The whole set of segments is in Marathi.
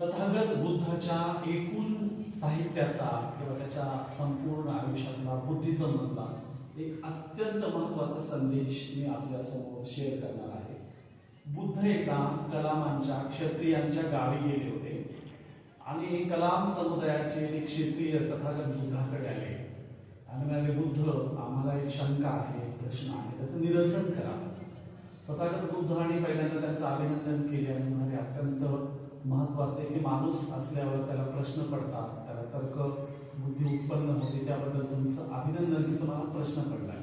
तथागत बुद्धाच्या एकूण साहित्याचा किंवा त्याच्या संपूर्ण आयुष्यातला बुद्धिझम मधला एक अत्यंत महत्त्वाचा संदेश मी आपल्यासमोर शेअर करणार आहे. बुद्ध एकदा कलामांच्या क्षत्रियांच्या गावी गेले होते. आणि कलाम समुदायाचे एक क्षेत्रीय तथागत बुद्धाकडे आले. आणि म्हणाले बुद्ध आम्हाला एक शंका आहे प्रश्न आहे त्याचं निरसन करा. तथागत बुद्ध आणि पहिल्यांदा त्यांचं अभिनंदन केले आणि म्हणाले अत्यंत महत्त्वाचे की माणूस असल्यावर त्याला प्रश्न पडतात त्याला तर्क बुद्धी उत्पन्न होते त्याबद्दल तुमचं अभिनंदन की तुम्हाला प्रश्न पडलाय.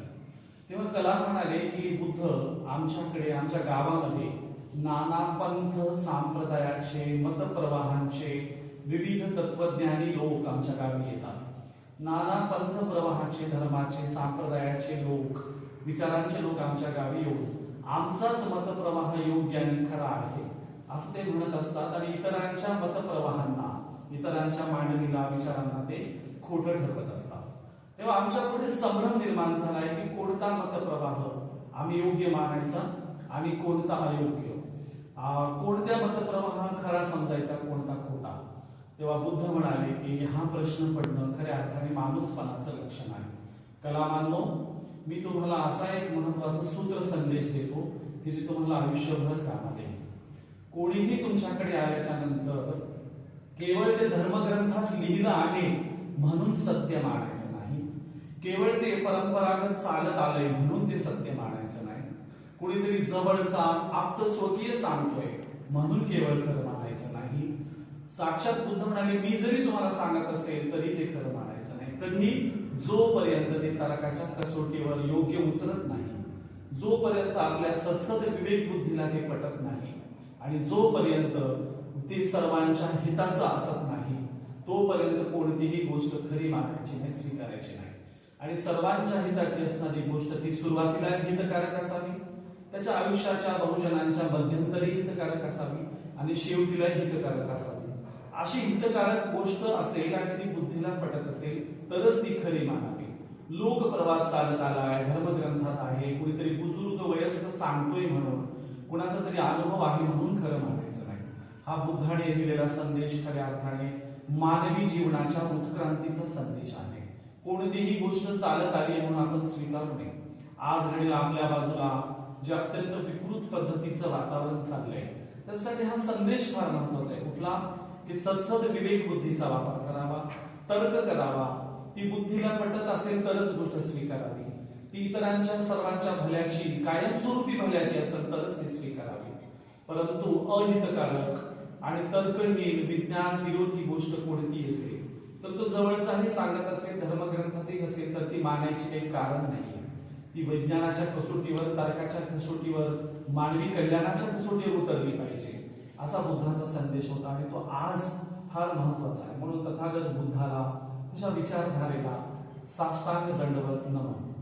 तेव्हा कला म्हणाले की बुद्ध आमच्याकडे आमच्या गावामध्ये नाना पंथ सांप्रदायाचे मतप्रवाहांचे विविध तत्वज्ञानी लोक आमच्या गावी येतात. नाना पंथ प्रवाहाचे धर्माचे संप्रदायाचे लोक विचारांचे लोक आमच्या गावी येऊन आमचाच मतप्रवाह योग्य आणि खरा आहे. असं ते म्हणत असतात आणि इतरांच्या मतप्रवाहांना इतरांच्या मांडणीला विचारांना ते खोटं ठरवत असतात. तेव्हा आमच्या पुढे संभ्रम निर्माण झालाय की कोणता मतप्रवाह आम्ही योग्य मानायचा आणि कोणता अयोग्य? कोणत्या मतप्रवाह खरा समजायचा कोणता खोटा? तेव्हा बुद्ध म्हणाले की हा प्रश्न पडणं खऱ्या अर्थाने माणूसपणाचं लक्षण आहे. कलामांनो मी तुम्हाला असा एक महत्त्वाचा सूत्र संदेश देतो की जे तुम्हाला आयुष्यभर कामात येईल. कोणीही तुमच्याकडे आल्याच्यानंतर केवळ ते धर्मग्रंथात लिहिलं आहे म्हणून सत्य मानायचं नाही. केवळ ते परंपरागत चालत आलंय म्हणून ते सत्य मानायचं नाही. कुणीतरी जवळचा आप्त स्वकीय सांगतोय म्हणून केवळ खरं मानायचं नाही. साक्षात बुद्ध म्हणाले मी जरी तुम्हाला सांगत असेल तरी ते खरं मानायचं नाही. कधी? जोपर्यंत ते तर्काच्या कसोटीवर योग्य उतरत नाही. जोपर्यंत आपल्या सत्सद विवेक बुद्धीला ते पटत नाही. आणि जोपर्यंत ते सर्वांच्या हिताचं असत नाही तोपर्यंत कोणतीही गोष्ट खरी मानायची नाही स्वीकारायची नाही. आणि सर्वांच्या हिताची असणारी गोष्ट ती सुरुवातीला हितकारक असावी त्याच्या आयुष्याच्या बहुजनांच्या मध्यंतरी हितकारक असावी आणि शेवटीला हितकारक असावी. अशी हितकारक गोष्ट असेल आणि ती बुद्धीला पटत असेल तरच ती खरी मानावी. लोकप्रवाद चालत आलाय धर्मग्रंथात आहे कुणीतरी बुजुर्ग वयस्क सांगतोय म्हणून. तरी अनुभव आहे म्हणून खरं मानायचं नाही. हा बुद्धाने दिलेला संदेश खऱ्या अर्थाने मानवी जीवनाच्या उत्क्रांतीचा संदेश आहे. कोणतीही गोष्ट चालत आली म्हणून आपण स्वीकारू नये. आज घडीला आपल्या बाजूला जे अत्यंत विकृत पद्धतीचं वातावरण चाललंय त्यासाठी हा संदेश फार महत्त्वाचा आहे. कुठला? की सत्सद विवेक बुद्धीचा वापर करावा तर्क करावा. ती बुद्धीला पटत असेल तरच गोष्ट स्वीकारावी. ती इतरांच्या सर्वांच्या भल्याची कायमस्वरूपी भल्याची असेल तरच ती स्वीकारावी. परंतु अहितकारक आणि तर्कहीन विज्ञान विरोधी गोष्ट कोणती असेल? तर तो जवळचाही सांगत असेल धर्मग्रंथातही असेल तर ती मानायची काही कारण नाही ती विज्ञानाच्या कसोटीवर तर्काच्या कसोटीवर मानवी कल्याणाच्या कसोटीवर उतरली पाहिजे असा बुद्धाचा संदेश होता आणि तो आज फार महत्त्वाचा आहे. म्हणून तथागत बुद्धाला अशा विचारधारेला साष्टांग दंडवत नमन